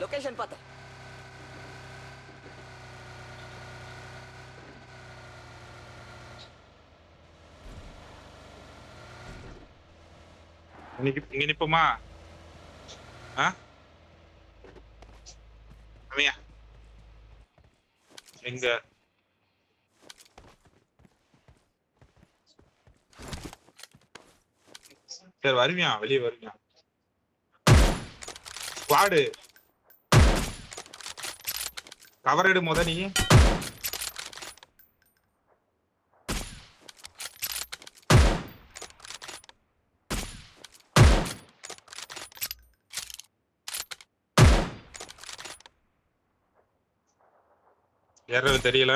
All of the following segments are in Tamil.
லொகேஷன் பார்த்தேன் இங்க நிப்போமா? ஆ? அம்மையா. எங்க? சரி வருவியா வெளியே வருவியா ஸ்குவாடு கவர் எடு முத நீ. ஏறது தெரியல.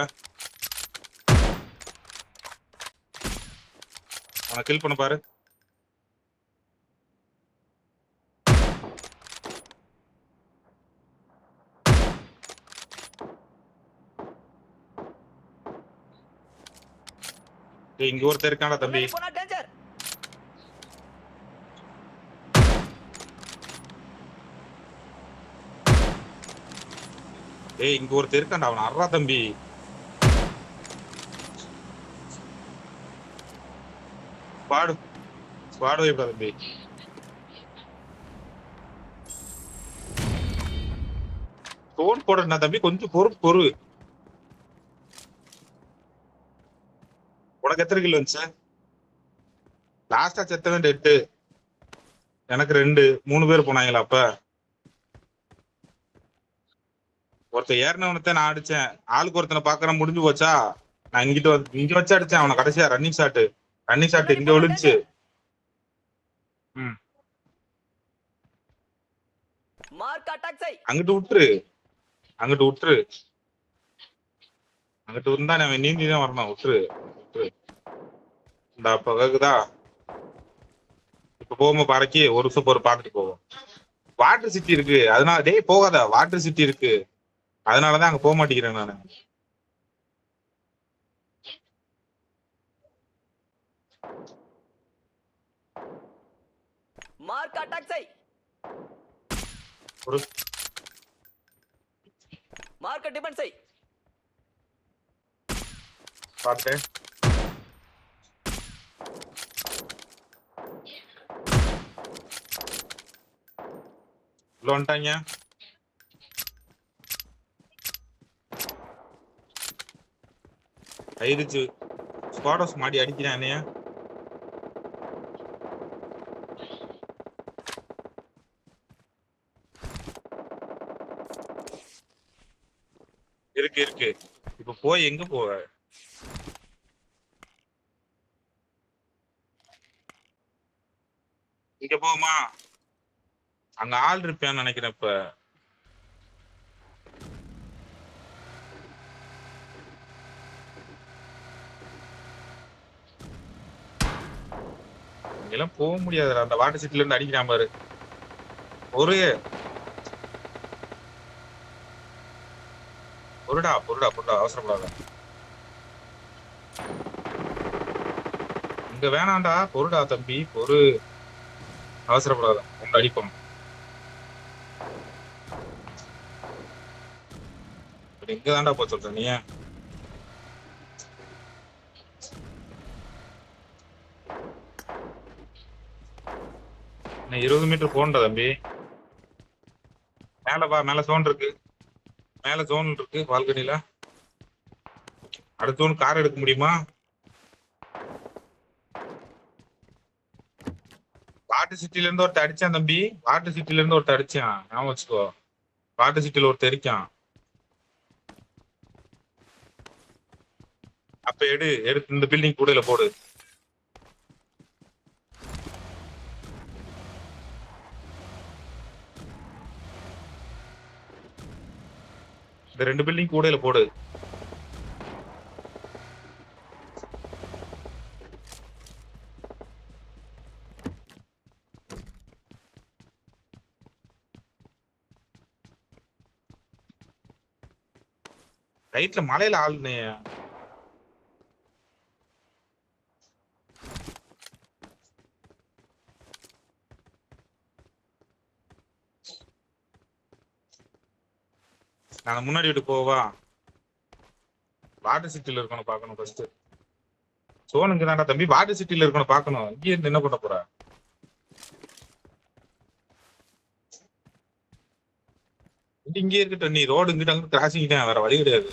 அவனை கில் பண்ண பாரு. டேய், இங்க ஒருத்தர் இருக்கான்டா தம்பி. போனா டேஞ்சர் டேய் இங்க ஒருத்தர் இருக்கான்டா அவன் அறா தம்பி. பாடு. பாடு வைப்பா தம்பி. ஃபோன் போடுறா தம்பி கொஞ்சம் பொறு பொறு. உனக்கு எத்தனை கிலோ லாஸ்டா செத்தவன் எட்டு. எனக்கு ரெண்டு. மூணு பேர் போனாங்களா அப்ப? ஒருத்தன் ஏறினவனத்தை நான் அடிச்சேன். ஆளுக்கு ஒருத்தனை பாக்குறேன் முடிஞ்சு போச்சா? நான் இங்கிட்ட வந்து இங்க வச்சு அடிச்சேன் அவனை கடைசியா ரன்னிங் ஷாட் ரன்னிங் ஷாட் இங்க விழுந்துச்சு. அங்கிட்டு விட்டுரு. அங்கிட்டு விட்டுரு. அங்கிட்டு இருந்தா அவன் நீந்தி தான் வரணும். விட்டுரு. இந்த அப்ப கேக்குதா இப்ப போகும்போது பறக்கி ஒரு நிமிஷம் ஒரு பார்த்துட்டு போவோம் வாட்டர் சிட்டி இருக்கு. அதனால டேய் போகாத. வாட்டர் சிட்டி இருக்கு. அதனாலதான் அங்க போக மாட்டேங்கிறேன் நானு. மார்க் அட்டாக் செய் ஒரு மார்க்க டிபெண்ட் செய் பார்த்தேன் உள்ள வந்துட்டாங்க ஆயிடுச்சு ஸ்குவாடோஸ் மாடி அடிக்கிறான் என்னைய? இருக்கு இருக்கு. இப்ப போய் எங்க போவ? இங்க போமா. அங்க ஆள் இருப்பேன்னு நினைக்கிறேன் இப்ப இங்கெல்லாம் போக முடியாதுடா அந்த வாட்டர் சிட்டில இருந்து அடிக்கிறான் பாரு. ஒரு பொருடா பொருடா பொருடா அவசரப்படாத. இங்க வேணாண்டா பொருடா தம்பி பொரு அவசரப்படாத உங்க அடிப்போம். எங்க தாண்டா போ சொல்ற நீ இருபது மீட்டர் போகண்டா தம்பி. மேல வா மேல சோன் இருக்கு. மேல சோன் இருக்கு பால்கனில. அடுத்த ஒன்று கார் எடுக்க முடியுமா? வாட்டர் சிட்டில இருந்து ஒருத்தர் அடிச்சான் தம்பி. வாட்டர் சிட்டில இருந்து ஒருத்தர் அடிச்சான். ஞாபகம் வச்சுக்கோ. வாட்டர் சிட்டில ஒருத்தர் இருக்கான் அப்ப எடு எடுத்து இந்த பில்டிங் கூடையில போடு. இந்த ரெண்டு பில்டிங் கூடையில போடு. ரைட்ல மலையில ஆளுனே. நான் முன்னாடி வீட்டு போவா. வாட்டர் சிட்டில இருக்கணும் பார்க்கணும் ஃபர்ஸ்ட் சோனுங்க தான்டா தம்பி வாட்டர் சிட்டில இருக்கணும் பார்க்கணும். இங்கே இருந்து என்ன பண்ண போற? இங்கே இருக்கட்டும் நீ ரோடு இங்கிட்ட அங்கிட்டு கிராசிங் தான் வேற வழி கிடையாது.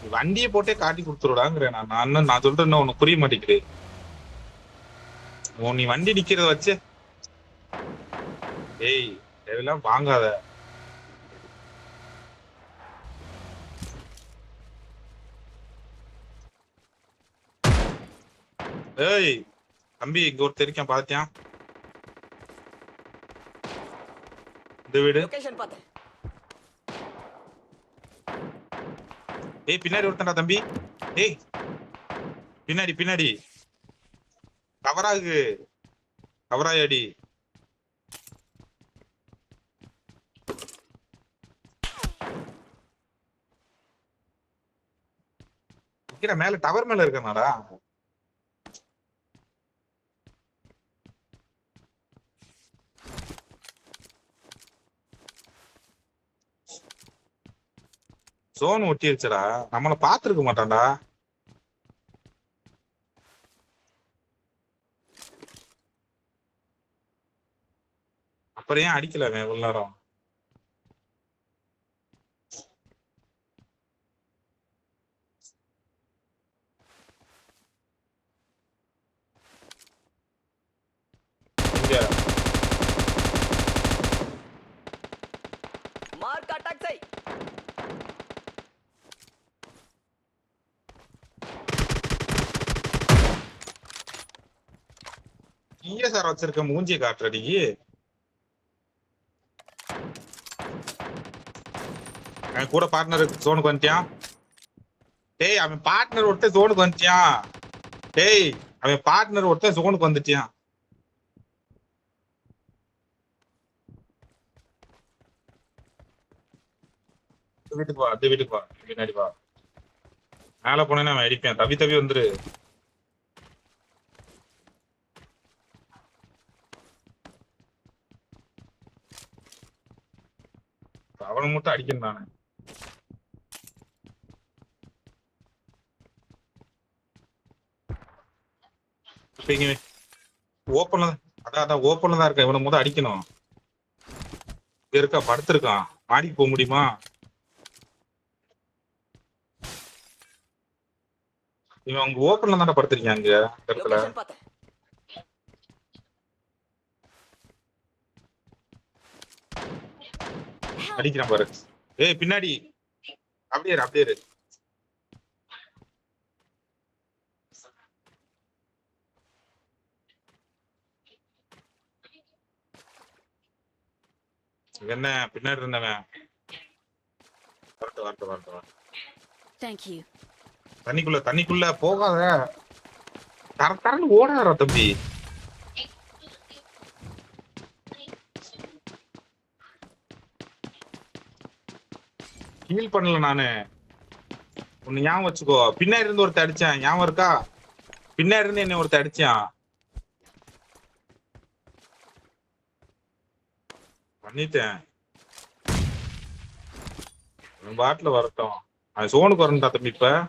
நீ வண்டியை போட்டே காட்டி கொடுத்துருடாங்கிறேன் நான். நான் இன்னும் நான் சொல்றேன் உனக்கு புரிய மாட்டேங்குது. உன் நீ வண்டி நிக்கிறத வச்சு ஏய் தேவையெல்லாம் வாங்காத. ஏய் தம்பி இங்க ஒருத்தர் இருக்கான் பாத்தியா? இந்த வீடு. ஏய் பின்னாடி ஒருத்தன்டா தம்பி. ஏய் பின்னாடி பின்னாடி. கவராகு கவராயடி நிக்கிற மேல டவர் மேல இருக்கனாடா. சோன் ஒட்டிருச்சுடா. நம்மள பாத்துருக்க மாட்டான்டா. அப்புறம் ஏன் அடிக்கல அவன் இவ்வளவு நேரம்? சார் வச்சிருக்க மூஞ்சி காட்டுறடி. என் கூட பார்ட்னர் சோனுக்கு வந்துட்டியான் டேய் அவன் பார்ட்னர் ஒருத்தன் சோனுக்கு வந்துட்டியான் டேய் அவன் பார்ட்னர் ஒருத்தன் சோனுக்கு வந்துட்டியான் வீட்டுக்கு வா அது வீட்டுக்கு வா பின்னாடி வா. மேல போனேன்னா அவன் அடிப்பேன். தவி தவி வந்துரு. அவன் மட்டும் அடிக்கணும் நானு. ஓப்பன்ல அதான் அதான் ஓப்பன்ல தான் இருக்கேன். இவனை முதல் அடிக்கணும். இங்க இருக்கா? படுத்திருக்கான் மாடிக்கு போக முடியுமா? இவன் உங்க ஓப்பன்ல தானே படுத்திருக்கீங்க அங்க இடத்துல லொகேஷன் பார்த்தேன் அடிக்கிறான் பாரு ஏய் பின்னாடி அப்படியே அப்படியே. என்ன பின்னாடி இருந்தவன் வரட்டும் வரட்டும் வரட்டும் வரட்டும். Thank you. தண்ணிக்குள்ள தண்ணிக்குள்ள போகாத தர தரன்னு ஓடாதடா தம்பி ஹீல் பண்ணல நானு. ஒன்னு ஞாபகம் வச்சுக்கோ. பின்னாடி இருந்து ஒருத்த அடிச்சேன். ஞாபகம் இருக்கா? பின்னாடி இருந்து என்ன ஒருத்த அடிச்சான். பண்ணிட்டேன். அவன் பாட்டுல வரட்டும். அது சோனுக்கு வரணும் தம்பி இப்ப.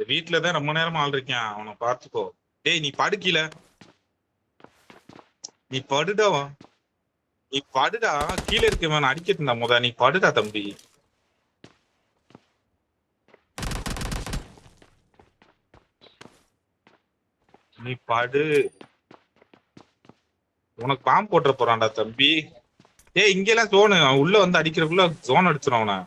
இந்த வீட்டுல தான் ரொம்ப நேரம் ஆள் இருக்கேன் அவனை பாத்துக்கோ டேய் நீ படுக்கல நீ படுடா. நீ படுடா. கீழே இருக்கவன் அடிக்கட்டுண்டா முத. நீ படுடா தம்பி. நீ படு. உனக்கு பாம்பு போட்டுற போறான்டா தம்பி. ஏய் இங்கெல்லாம் ஜோனு உள்ள வந்து அடிக்கிறக்குள்ள ஜோன் அடிச்சிடும் அவனை.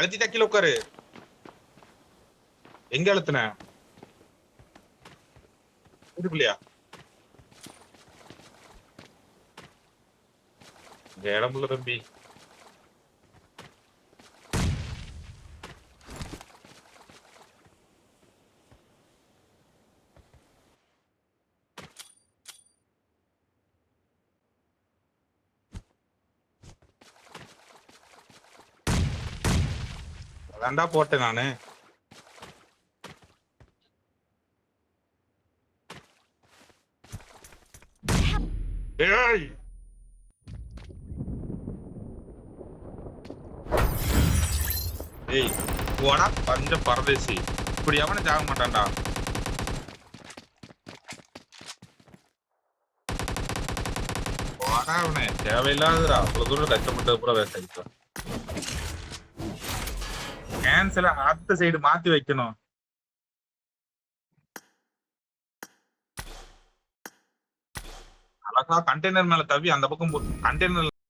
அழுத்தி தக்கில உட்காரு. எங்க அழுத்துன? இடுப்புலையா இங்க தம்பி. அதான்டா போட்டேன் நானு. ஏய்! ஏய் போடா பஞ்ச பரதேசி. இப்படி அவனை ஜாக மாட்டான்டா. போடா அவனே. தேவையில்லாதடா அவ்வளவு தூரம் கஷ்டப்பட்டது கூட வேஸ்ட் ஆயிடுச்சு. கேன்சல அடுத்த சைடு மாத்தி வைக்கணும். அழகா கண்டெய்னர் மேல தவி அந்த பக்கம் கண்டெய்னர்